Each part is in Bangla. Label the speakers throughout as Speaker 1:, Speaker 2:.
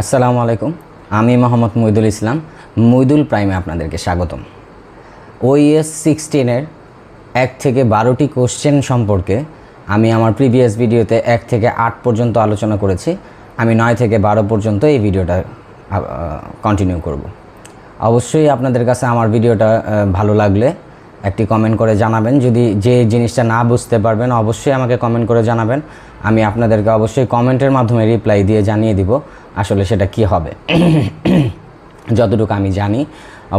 Speaker 1: আসসালামু আলাইকুম। আমি মোহাম্মদ মইদুল ইসলাম। মইদুল প্রাইমে আপনাদেরকে স্বাগতম। ওইএস সিক্সটিনের এক থেকে বারোটি কোশ্চেন সম্পর্কে আমি আমার প্রিভিয়াস ভিডিওতে এক থেকে আট পর্যন্ত আলোচনা করেছি। আমি নয় থেকে বারো পর্যন্ত এই ভিডিওটা কন্টিনিউ করব। অবশ্যই আপনাদের কাছে আমার ভিডিওটা ভালো লাগলে একটি কমেন্ট করে জানাবেন। যদি যে জিনিসটা না বুঝতে পারবেন, অবশ্যই আমাকে কমেন্ট করে জানাবেন। আমি আপনাদেরকে অবশ্যই কমেন্টের মাধ্যমে রিপ্লাই দিয়ে জানিয়ে দিব আসলে সেটা কি হবে। যতটুকু আমি জানি,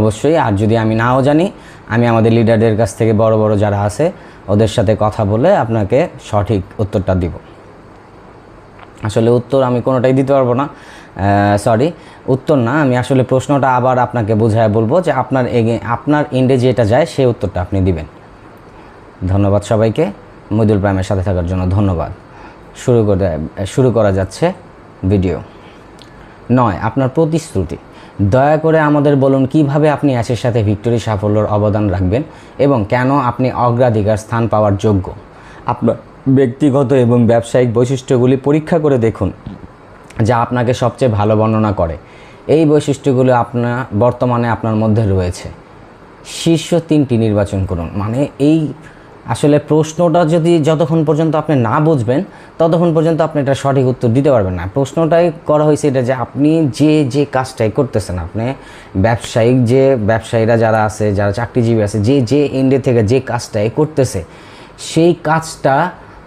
Speaker 1: অবশ্যই। আর যদি আমি নাও জানি, আমি আমাদের লিডারদের কাছ থেকে বড় বড় যারা আছে, ওদের সাথে কথা বলে আপনাকে সঠিক উত্তরটা দিব। আসলে উত্তর আমি কোনোটাই দিতে পারব না। সরি উত্তর না, আমি আসলে প্রশ্নটা আবার আপনাকে বোঝায় বলব যে আপনার এগে, আপনার ইন্ডে যেটা যায়, সেই উত্তরটা আপনি দিবেন। ধন্যবাদ সবাইকে। মইদুল প্রাইমের সাথে থাকার জন্য ধন্যবাদ। শুরু করে শুরু করা যাচ্ছে ভিডিও নয়, আপনার প্রতিশ্রুতি। দয়া করে আমাদের বলুন কীভাবে আপনি অ্যাশের সাথে ভিক্টোরি সাফল্যর অবদান রাখবেন এবং কেন আপনি অগ্রাধিকার স্থান পাওয়ার যোগ্য? আপনার ব্যক্তিগত এবং ব্যবসায়িক বৈশিষ্ট্যগুলি পরীক্ষা করে দেখুন, যা আপনাকে সবচেয়ে ভালো বর্ণনা করে। এই বৈশিষ্ট্যগুলো আপনার বর্তমানে আপনার মধ্যে রয়েছে। শীর্ষ তিনটি নির্বাচন করুন। মানে এই আসলে প্রশ্নটা যদি যতক্ষণ পর্যন্ত আপনি না বুঝবেন, ততক্ষণ পর্যন্ত আপনি এটা সঠিক উত্তর দিতে পারবেন না। প্রশ্নটাই করা হয়েছে এটা যে আপনি যে যে কাজটাই করতেছেন, আপনি ব্যবসায়িক যে ব্যবসায়ীরা যারা আছে, যারা চাকরিজীবী আছে, যে যে এন্ডে থেকে যে কাজটাই করতেছে, সেই কাজটা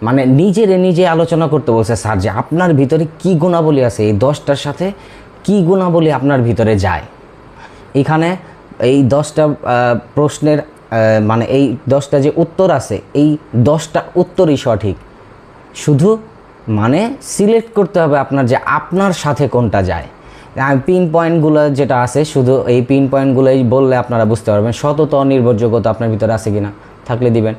Speaker 1: মানে নিজেরে নিজে আলোচনা করতে বলছে, স্যার, যে আপনার ভিতরে কি গুণাবলী আছে? এই দশটার সাথে কি গুণাবলী আপনার ভিতরে যায়? এখানে এই দশটা প্রশ্নের মানে এই দশটা যে উত্তর আছে, এই দশটা উত্তরই সঠিক। শুধু মানে সিলেক্ট করতে হবে আপনার যে আপনার সাথে কোনটা যায়। পিন পয়েন্টগুলো যেটা আছে, শুধু এই পিন পয়েন্টগুলোই বললে আপনারা বুঝতে পারবেন সতত নির্ভরযোগ্যতা আপনার ভিতরে আছে কিনা, থাকলে দিবেন।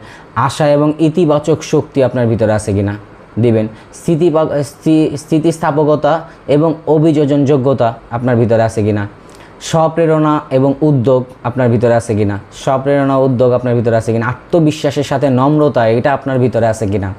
Speaker 1: আশা এবং ইতিবাচক শক্তি আপনার ভিতরে আছে কিনা, দিবেন। স্থিতি স্থিতিস্থাপকতা এবং অভিযোজন যোগ্যতা আপনার ভিতরে আছে কিনা স্বপ্রেরণা এবং উদ্যোগ আপনার ভিতরে আছে কিনা? স্বপ্রেরণা, উদ্যোগ আপনার ভিতরে আছে কিনা? আত্মবিশ্বাসের সাথে নম্রতা, এটা আপনার ভিতরে আছে কিনা?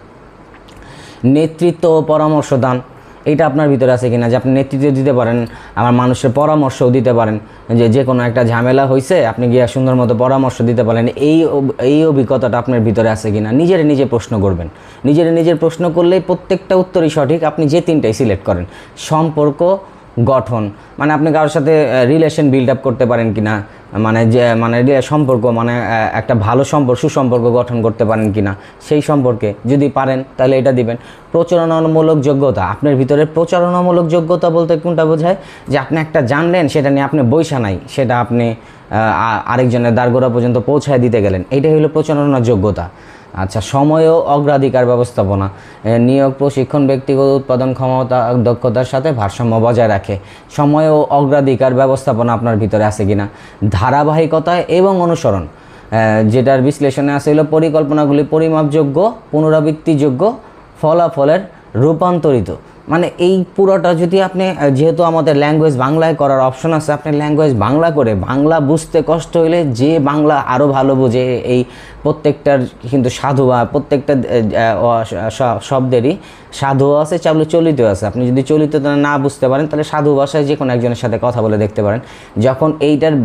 Speaker 1: নেতৃত্ব ও পরামর্শ দান, এটা আপনার ভিতরে আছে কিনা? যে আপনি নেতৃত্ব দিতে পারেন, আমার মানুষের পরামর্শও দিতে পারেন। যে যে কোনো একটা ঝামেলা হয়েছে আপনি গিয়ে সুন্দর মতো পরামর্শ দিতে পারেন। এই এই অভিজ্ঞতাটা আপনার ভিতরে আছে কিনা? নিজের নিজে প্রশ্ন করবেন। নিজের নিজের প্রশ্ন করলেই প্রত্যেকটা উত্তরই সঠিক। আপনি যে তিনটাই সিলেক্ট করেন। সম্পর্ক গঠন। মানে আপনি কারোর সাথে রিলেশন বিল্ড আপ করতে পারেন কিনা মানে যে মানে সম্পর্ক মানে একটা ভালো সম্পর্ক, সুসম্পর্ক গঠন করতে পারেন কিনা, সেই সম্পর্কে যদি পারেন, তাহলে এটা দিবেন। প্রচারণামূলক যোগ্যতা। আপনার ভিতরে প্রচারণামূলক যোগ্যতা বলতে কোনটা বোঝায়? যে আপনি একটা জানলেন, সেটা নিয়ে আপনি বৈশা নাই, সেটা আপনি আরেকজনের দ্বারগোড়া পর্যন্ত পৌঁছায় দিতে গেলেন। এইটাই হলো প্রচারণার যোগ্যতা। আচ্ছা সময় ও অগ্রাধিকার ব্যবস্থাপনা। নিয়োগ, প্রশিক্ষণ, ব্যক্তিগত উৎপাদন, ক্ষমতা, দক্ষতার সাথে ভারসাম্য বজায় রাখে। সময় ও অগ্রাধিকার ব্যবস্থাপনা আপনার ভিতরে আছে কিনা? ধারাবাহিকতা এবং অনুসরণ। যেটার বিশ্লেষণে আছে হলো পরিকল্পনাগুলি পরিমাপযোগ্য, পুনরাবৃত্তিযোগ্য, ফলাফলের রূপান্তরিত। মানে এই পুরোটা যদি আপনি যেহেতু আমাদের ল্যাঙ্গুয়েজ বাংলায় করার অপশন আছে, আপনি ল্যাঙ্গুয়েজ বাংলা করে বাংলা বুঝতে কষ্ট হইলে যে বাংলা আরও ভালো বোঝে এই প্রত্যেকটার কিন্তু সাধু বা প্রত্যেকটা শব্দেরই সাধু আছে, চাবলে চলিত আছে। আপনি যদি চলিত না বুঝতে পারেন, তাহলে সাধু ভাষায় যে কোনো একজনের সাথে কথা বলে দেখতে পারেন। যখন এইটার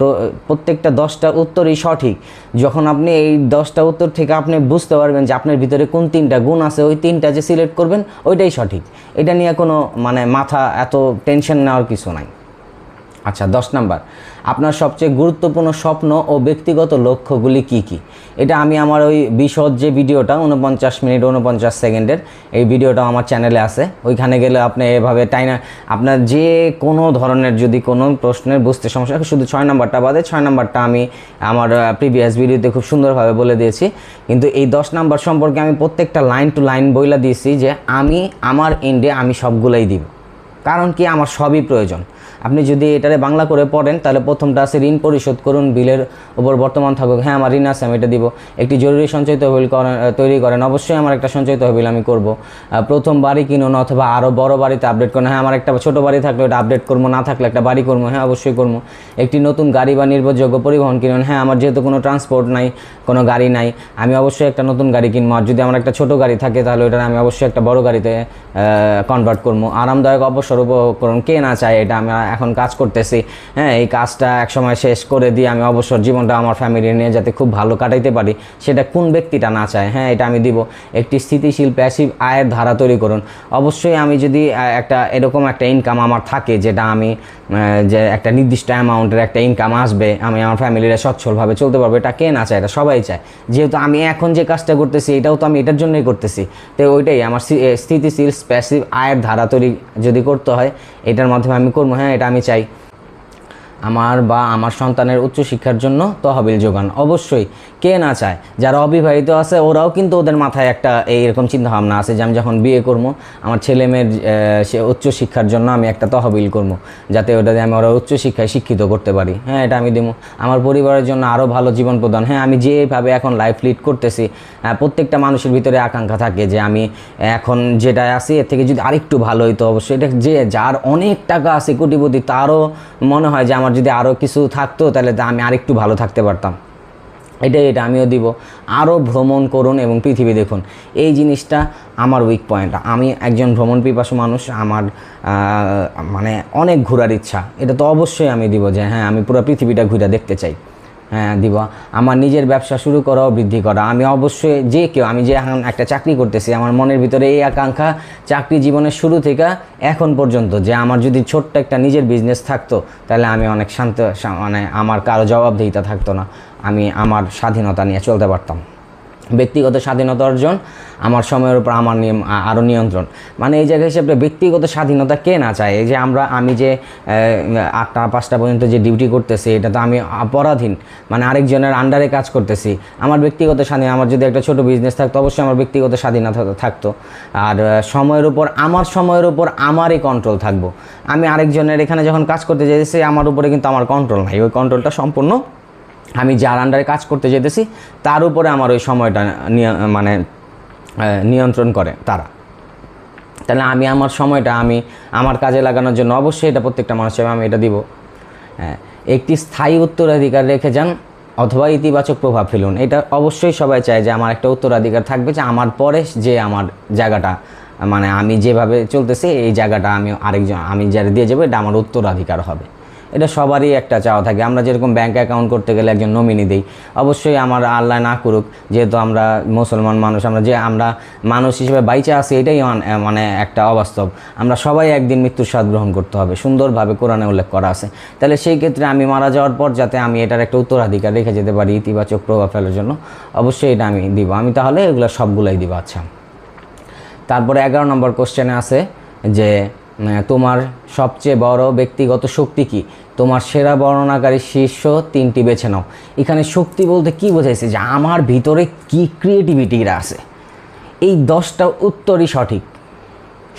Speaker 1: প্র- প্রত্যেকটা দশটা উত্তরই সঠিক। যখন আপনি এই দশটা উত্তর থেকে আপনি বুঝতে পারবেন যে আপনার ভিতরে কোন তিনটা গুণ আছে, ওই তিনটা যে সিলেক্ট করবেন, ওইটাই সঠিক। এটা নিয়ে কোনো মানে মাথা এত টেনশন নেওয়ার কিছু নাই। আচ্ছা দশ নাম্বার। আপনার সবচেয়ে গুরুত্বপূর্ণ স্বপ্ন ও ব্যক্তিগত লক্ষ্যগুলি কি কি? এটা আমি আমার ওই বিশদ যে ভিডিওটা উনপঞ্চাশ মিনিট উনপঞ্চাশ সেকেন্ডের, এই ভিডিওটা আমার চ্যানেলে আছে। ওইখানে গেলে আপনি এভাবে টাইনা, আপনার যে কোনো ধরনের যদি কোনো প্রশ্নের বুঝতে সমস্যা শুধু ছয় নম্বরটা বাদে, ছয় নম্বরটা আমি আমার প্রিভিয়াস ভিডিওতে খুব সুন্দরভাবে বলে দিয়েছি। কিন্তু এই দশ নম্বর সম্পর্কে আমি প্রত্যেকটা লাইন টু লাইন বইলা দিয়েছি যে আমি, আমার এন্ডে আমি সবগুলাই দিব। কারণ কি? আমার সবই প্রয়োজন। আপনি যদি এটারে বাংলা করে পড়েন, তাহলে প্রথমটা আছে ঋণ পরিশোধ করুন, বিলের উপর বর্তমান থাকুক। হ্যাঁ আমার ঋণ আছে, আমি এটা দিব। একটি জরুরি সঞ্চয় তহবিল তৈরি করেন। অবশ্যই আমার একটা সঞ্চয় তহবিল আমি করব। প্রথম বাড়ি কিনুন অথবা আরও বড় বাড়িতে আপডেট করুন। হ্যাঁ আমার একটা ছোট বাড়ি থাকলে ওটা আপডেট করব, না থাকলে একটা বাড়ি করব। হ্যাঁ অবশ্যই করব। একটি নতুন গাড়ি বা নির্ভরযোগ্য পরিবহন কিনুন। হ্যাঁ আমার যেহেতু কোনো ট্রান্সপোর্ট নাই, কোনো গাড়ি নাই, আমি অবশ্যই একটা নতুন গাড়ি কিনবো। আর যদি আমার একটা ছোট গাড়ি থাকে, তাহলে ওটা আমি অবশ্যই একটা বড় গাড়িতে কনভার্ট করব। আরামদায়ক অবসর উপকরণ কে না চায় এটা? আমি এখন কাজ করতেছি। হ্যাঁ এই কাজটা একসময় শেষ করে দিয়ে আমি অবসর জীবনটা আমার ফ্যামিলি নিয়ে যাতে খুব ভালো কাটাইতে পারি, সেটা কোন ব্যক্তিটা না চায়? হ্যাঁ এটা আমি দিব। একটি স্থিতিশীল প্যাসিভ আয়ের ধারা তৈরি করুন। অবশ্যই আমি যদি একটা, এরকম একটা ইনকাম আমার থাকে, যেটা আমি যে একটা নির্দিষ্ট অ্যামাউন্টের একটা ইনকাম আসবে, আমি আমার ফ্যামিলিরা সচ্ছলভাবে চলতে পারব, এটা কে না চায়? এটা সবাই চায়। যেহেতু আমি এখন যে কাজটা করতেছি, এটাও তো আমি এটার জন্যই করতেছি। তো ওইটাই, আমার স্থিতিশীল প্যাসিভ আয়ের ধারা তৈরি যদি করতে হয়, এটার মাধ্যমে আমি করব। হ্যাঁ এটা আমি চাই। আমার বা আমার সন্তানের উচ্চশিক্ষার জন্য তহবিল যোগান। অবশ্যই কে না চায়? যারা অবিবাহিত আছে, ওরাও কিন্তু ওদের মাথায় একটা এইরকম চিন্তাভাবনা আছে যে আমি যখন বিয়ে করব, আমার ছেলে মেয়ের সে উচ্চশিক্ষার জন্য আমি একটা তহবিল করব, যাতে ওটা আমি ওরা উচ্চশিক্ষায় শিক্ষিত করতে পারি। হ্যাঁ এটা আমি দেবো। আমার পরিবারের জন্য আরও ভালো জীবন প্রদান। হ্যাঁ আমি যেভাবে এখন লাইফ লিড করতেছি প্রত্যেকটা মানুষের ভিতরে আকাঙ্ক্ষা থাকে যে আমি এখন যেটা আছি, এর থেকে যদি আরেকটু ভালো হইতো, অবশ্যই। এটা যে যার অনেক টাকা আছে কোটিপতি, তারও মনে হয় যে আমার যদি আরও কিছু থাকতো, তাহলে আমি আরেকটু ভালো থাকতে পারতাম। এটাই এটা, আমিও দিব। আরও ভ্রমণ করুন এবং পৃথিবী দেখুন। এই জিনিসটা আমার উইক পয়েন্ট আমি একজন ভ্রমণ পিপাসু মানুষ, আমার মানে অনেক ঘোরার ইচ্ছা। এটা তো অবশ্যই আমি দিব যে হ্যাঁ আমি পুরো পৃথিবীটা ঘুরে দেখতে চাই। হ্যাঁ দিব। আমার নিজের ব্যবসা শুরু করা, বৃদ্ধি করা। আমি অবশ্যই যে কেউ, আমি যে এখন একটা চাকরি করতেছি, আমার মনের ভিতরে এই আকাঙ্ক্ষা চাকরি জীবনের শুরু থেকে এখন পর্যন্ত যে আমার যদি ছোট্ট একটা নিজের বিজনেস থাকতো, তাহলে আমি অনেক শান্ত মানে আমার কারও জবাবদিহিতা থাকতো না। আমি আমার স্বাধীনতা নিয়ে চলতে পারতাম। ব্যক্তিগত স্বাধীনতা অর্জন, আমার সময়ের উপর আমার নিয়ম আরও নিয়ন্ত্রণ। মানে এই জায়গায় হিসেবে ব্যক্তিগত স্বাধীনতা কে না চায়? এই যে আমরা, আমি যে আটটা, পাঁচটা পর্যন্ত যে ডিউটি করতেছি, এটা তো আমি অপরাধীন। মানে আরেকজনের আন্ডারে কাজ করতেছি। আমার ব্যক্তিগত স্বাধীন, আমার যদি একটা ছোট বিজনেস থাকতো, অবশ্যই আমার ব্যক্তিগত স্বাধীনতা থাকতো। আর সময়ের উপর, আমার সময়ের উপর আমারই কন্ট্রোল থাকব। আমি আরেকজনের এখানে যখন কাজ করতে যেতেছি আমার উপরে কিন্তু আমার কন্ট্রোল নাই। ওই কন্ট্রোলটা সম্পূর্ণ আমি যার আন্ডারে কাজ করতে যেতেছি তার উপরে আমার ওই সময়টা মানে নিয়ন্ত্রণ করে তারা। তাহলে আমি আমার সময়টা আমি আমার কাজে লাগানোর জন্য অবশ্যই এটা প্রত্যেকটা মানুষের আমি এটা দিব। হ্যাঁ, একটি স্থায়ী উত্তরাধিকার রেখে যান অথবা ইতিবাচক প্রভাব ফেলুন। এটা অবশ্যই সবাই চায় যে আমার একটা উত্তরাধিকার থাকবে যে আমার পরে যে আমার জায়গাটা মানে আমি যেভাবে চলতেছি এই জায়গাটা আমি আরেকজন আমি যারা দিয়ে যাব এটা আমার উত্তরাধিকার হবে। এটা সবারই একটা চাওয়া থাকে। আমরা যেরকম ব্যাংক অ্যাকাউন্ট করতে গেলে একজন নমিনি দিই, অবশ্যই আমার আল্লাহ না করুক, যেহেতু আমরা মুসলমান মানুষ, আমরা যে, আমরা মানুষ হিসেবে বাইচে আছি, এটাই মান- একটা অবাস্তব। আমরা সবাই একদিন মৃত্যুর স্বাদ গ্রহণ করতে হবে, সুন্দরভাবে কোরআনে উল্লেখ করা আছে। তাহলে সেই ক্ষেত্রে আমি মারা যাওয়ার পর যাতে আমি এটার একটা উত্তরাধিকার রেখে যেতে পারি, ইতিবাচক প্রভাব ফেলার জন্য, অবশ্যই এটা আমি দিব। আমি তাহলে এগুলো সবগুলাই দিব আচ্ছা। তারপরে এগারো নম্বর কোশ্চেনে আছে যে তোমার সবচেয়ে বড় ব্যক্তিগত শক্তি কি? তোমার সেরা বর্ণনাকারী শীর্ষ তিনটি বেছে নাও। এখানে শক্তি বলতে কি বোঝাইছে? যে আমার ভিতরে কি ক্রিয়েটিভিটিরা আছে? এই দশটা উত্তরই সঠিক।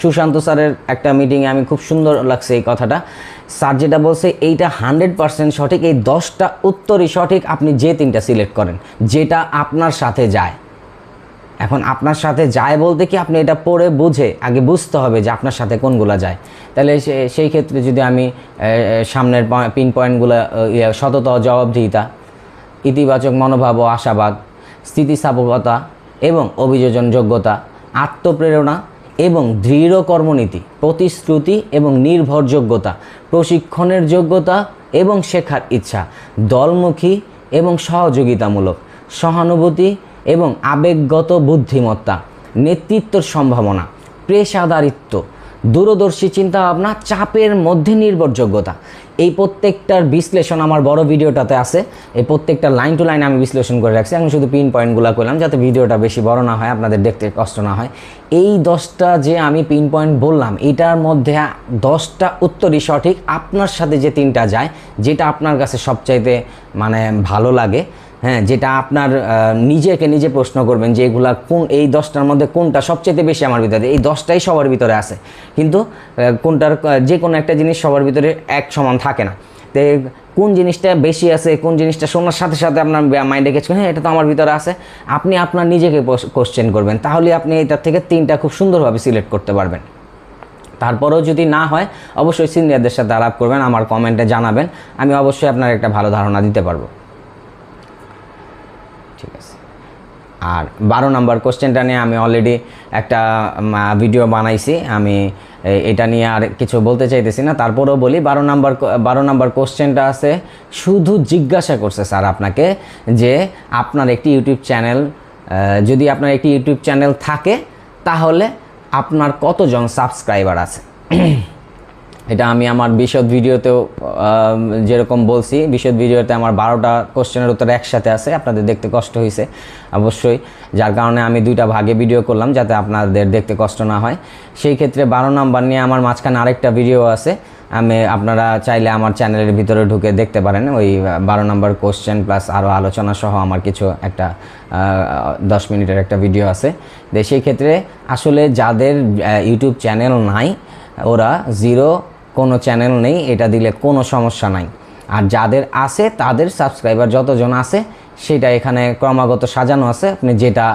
Speaker 1: সুশান্ত স্যারের একটা মিটিংয়ে আমি খুব সুন্দর লাগছে এই কথাটা। স্যার যেটা বলছে, এইটা হান্ড্রেড পার্সেন্ট সঠিক। এই দশটা উত্তরই সঠিক। আপনি যে তিনটা সিলেক্ট করেন, যেটা আপনার সাথে যায়। এখন আপনার সাথে যায় বলতে কি আপনি এটা পড়ে বুঝে, আগে বুঝতে হবে যে আপনার সাথে কোনগুলো যায়। তাহলে সেই ক্ষেত্রে যদি আমি সামনের পিন পয়েন্টগুলো সততা জবাবদিহিতা, ইতিবাচক মনোভাব ও আশাবাদ, স্থিতিস্থাপকতা এবং অভিযোজন যোগ্যতা, আত্মপ্রেরণা এবং দৃঢ় কর্মনীতি, প্রতিশ্রুতি এবং নির্ভরযোগ্যতা, প্রশিক্ষণের যোগ্যতা এবং শেখার ইচ্ছা, দলমুখী এবং সহযোগিতামূলক, সহানুভূতি এবং আবেগগত বুদ্ধিমত্তা, নেতৃত্বর সম্ভাবনা, পেশাদারিত্ব, দূরদর্শী চিন্তাভাবনা, চাপের মধ্যে নির্ভরযোগ্যতা। এই প্রত্যেকটার বিশ্লেষণ আমার বড় ভিডিওটাতে আছে। এই প্রত্যেকটা লাইন টু লাইন আমি বিশ্লেষণ করে রাখছি। আমি শুধু পিন পয়েন্টগুলো করলাম যাতে ভিডিওটা বেশি বড় না হয়, আপনাদের দেখতে কষ্ট না হয়। এই দশটা যে আমি পিন পয়েন্ট বললাম, এটার মধ্যে দশটা উত্তরই সঠিক। আপনার সাথে যে তিনটা যায়, যেটা আপনার কাছে সবচাইতে মানে ভালো লাগে হ্যাঁ যেটা আপনার নিজেকে নিজে প্রশ্ন করবেন যে এগুলা কোন, এই দশটার মধ্যে কোনটা সবচেয়ে বেশি আমার ভিতরে, এই দশটাই সবার ভিতরে আছে। কিন্তু কোনটার যে কোনো একটা জিনিস সবার ভিতরে এক সমান থাকে না। তো কোন জিনিসটা বেশি আছে, কোন জিনিসটা শোনার সাথে সাথে আপনার মাইন্ডে গেছে হ্যাঁ এটা তো আমার ভিতরে আছে। আপনি আপনার নিজেকে কোশ্চেন করবেন, তাহলে আপনি এটার থেকে তিনটা খুব সুন্দরভাবে সিলেক্ট করতে পারবেন। তারপরেও যদি না হয়, অবশ্যই সিনিয়রদের সাথে আলাপ করবেন, আমার কমেন্টে জানাবেন, আমি অবশ্যই আপনার একটা ভালো ধারণা দিতে পারব ঠিক আছে আর বারো নাম্বার কোশ্চেনটা নিয়ে আমি অলরেডি একটা ভিডিও বানাইছি। আমি এটা নিয়ে আর কিছু বলতে চাইতেছি না। তারপরেও বলি, বারো নাম্বার বারো নাম্বার কোশ্চেনটা আছে, শুধু জিজ্ঞাসা করছে স্যার আপনাকে যে আপনার একটি ইউটিউব চ্যানেল যদি আপনার একটি ইউটিউব চ্যানেল থাকে, তাহলে আপনার কতজন সাবস্ক্রাইবার আছে? এটা আমি আমার বিশদ ভিডিওতেও যেরকম বলছি, বিশদ ভিডিওতে আমার বারোটা কোশ্চেনের উত্তর একসাথে আছে, আপনাদের দেখতে কষ্ট হয়েছে অবশ্যই। যার কারণে আমি দুইটা ভাগে ভিডিও করলাম, যাতে আপনাদের দেখতে কষ্ট না হয়। সেই ক্ষেত্রে বারো নাম্বার নিয়ে আমার মাঝখানে আরেকটা ভিডিও আছে। আমি, আপনারা চাইলে আমার চ্যানেলের ভিতরে ঢুকে দেখতে পারেন, ওই বারো নম্বর কোশ্চেন প্লাস আরও আলোচনা সহ আমার কিছু একটা দশ মিনিটের একটা ভিডিও আছে। তো সেই ক্ষেত্রে আসলে যাদের ইউটিউব চ্যানেল নাই, ওরা জিরো কোনো চ্যানেল নেই, এটা দিলে কোনো সমস্যা নাই। আর যাদের আছে, তাদের সাবস্ক্রাইবার যতজন আছে, সেটা এখানে ক্রমাগত সাজানো আছে। আপনি যেটা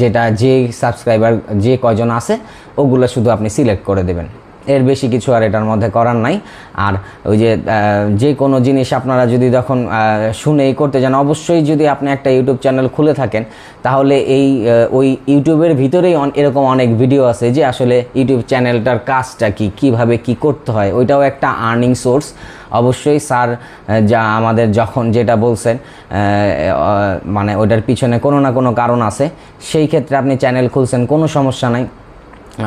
Speaker 1: যেটা যে সাবস্ক্রাইবার যে কয়জন আছে, ওগুলো শুধু আপনি সিলেক্ট করে দেবেন। এর বেশি কিছু আর এটার মধ্যে করার নাই। আর ওই যে যে কোনো জিনিস আপনারা যদি তখন আহ, শুনেই করতে যান অবশ্যই যদি আপনি একটা ইউটিউব চ্যানেল খুলে থাকেন তাহলে এই ওই ইউটিউবের ভিতরেই এরকম অনেক ভিডিও আছে যে আসলে ইউটিউব চ্যানেলটার কাজটা কি কীভাবে কি করতে হয়। ওইটাও একটা আর্নিং সোর্স। অবশ্যই স্যার যা আমাদের যখন যেটা বলছেন মানে ওইটার পিছনে কোনো না কোনো কারণ আছে। সেই ক্ষেত্রে আপনি চ্যানেল খুলছেন কোনো সমস্যা নাই।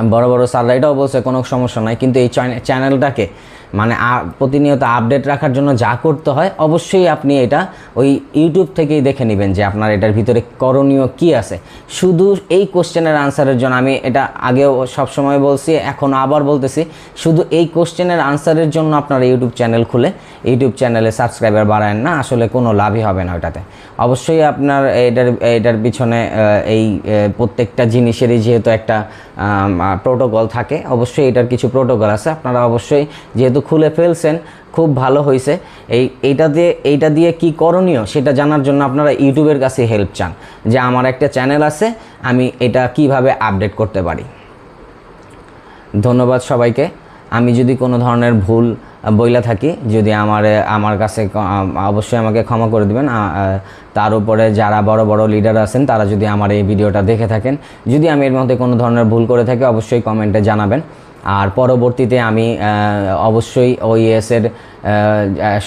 Speaker 1: বড় বড় স্যাররা এটাও বলছে, কোনো সমস্যা নাই। কিন্তু এই চ্যানে- চ্যানেলটাকে মানে প্রতিনিয়ত আপডেট রাখার জন্য যা করতে হয়, অবশ্যই আপনি এটা ওই ইউটিউব থেকেই দেখে নেবেন যে আপনার এটার ভিতরে করণীয় কি আছে। শুধু এই কোশ্চেনের আনসারের জন্য আমি এটা আগেও সবসময় বলছি, এখন আবার বলতেছি, শুধু এই কোশ্চেনের আনসারের জন্য আপনার ইউটিউব চ্যানেল খুলে ইউটিউব চ্যানেলে সাবস্ক্রাইবার বাড়ায় না, আসলে কোনো লাভই হবে না ওটাতে অবশ্যই আপনার এটার এটার পিছনে এই প্রত্যেকটা জিনিসেরই যেহেতু একটা প্রোটোকল থাকে, অবশ্যই এটার কিছু প্রোটোকল আছে। আপনারা অবশ্যই যেহেতু খুলে ফেলছেন, খুব ভালো হয়েছে এই, এইটা দিয়ে এইটা দিয়ে কি করণীয় সেটা জানার জন্য আপনারা ইউটিউবের কাছে হেল্প চান। যে আমার একটা চ্যানেল আছে, আমি এটা কীভাবে আপডেট করতে পারি। ধন্যবাদ সবাইকে। আমি যদি কোনো ধরনের ভুল বইলা থাকি, যদি আমার আমার কাছে অবশ্যই আমাকে ক্ষমা করে দিবেন। তার উপরে যারা বড় বড় লিডার আছেন, তারা যদি আমার এই ভিডিওটা দেখে থাকেন, যদি আমি এর মধ্যে কোনো ধরনের ভুল করে থাকি, অবশ্যই কমেন্টে জানাবেন। আর পরবর্তীতে আমি অবশ্যই ওইএসের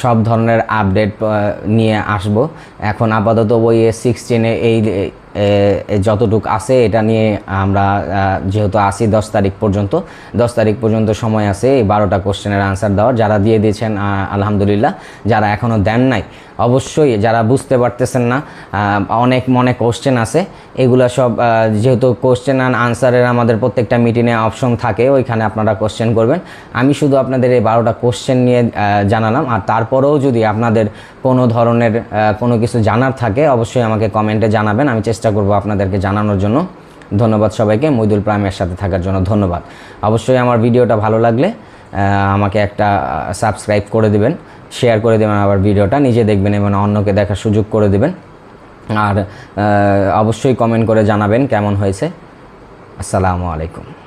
Speaker 1: সব ধরনের আপডেট নিয়ে আসব। এখন আপাতত ওইএস সিক্সটিনে এই যতটুক আছে, এটা নিয়ে আমরা যেহেতু আসি দশ তারিখ পর্যন্ত, দশ তারিখ পর্যন্ত সময় আছে এই বারোটা কোশ্চেনের আনসার দেওয়ার। যারা দিয়ে দিয়েছেন আলহামদুলিল্লাহ। যারা এখনও দেন নাই, অবশ্যই যারা বুঝতে পারতেছেন না অনেক মনে কোশ্চেন আছে। এগুলো সব যেহেতু কোশ্চেন অ্যান্ড আনসারের আমাদের প্রত্যেকটা মিটিংয়ে অপশন থাকে, ওইখানে আপনারা কোশ্চেন করবেন। আমি শুধু আপনাদের এই বারোটা কোশ্চেন নিয়ে জানালাম। আর তারপরেও যদি আপনাদের কোনো ধরনের কোনো কিছু জানার থাকে, অবশ্যই আমাকে কমেন্টে জানাবেন। আমি চেষ্টা করব আপনাদেরকে জানানোর জন্য। ধন্যবাদ সবাইকে, মইদুল প্রাইমের সাথে থাকার জন্য ধন্যবাদ। অবশ্যই আমার ভিডিওটা ভালো লাগলে আমাকে একটা সাবস্ক্রাইব করে দেবেন শেয়ার করে দেবেন আবার ভিডিওটা, নিজে দেখবেন এবং অন্যকে দেখার সুযোগ করে দেবেন। আর অবশ্যই কমেন্ট করে জানাবেন কেমন হয়েছে। আসসালামু আলাইকুম।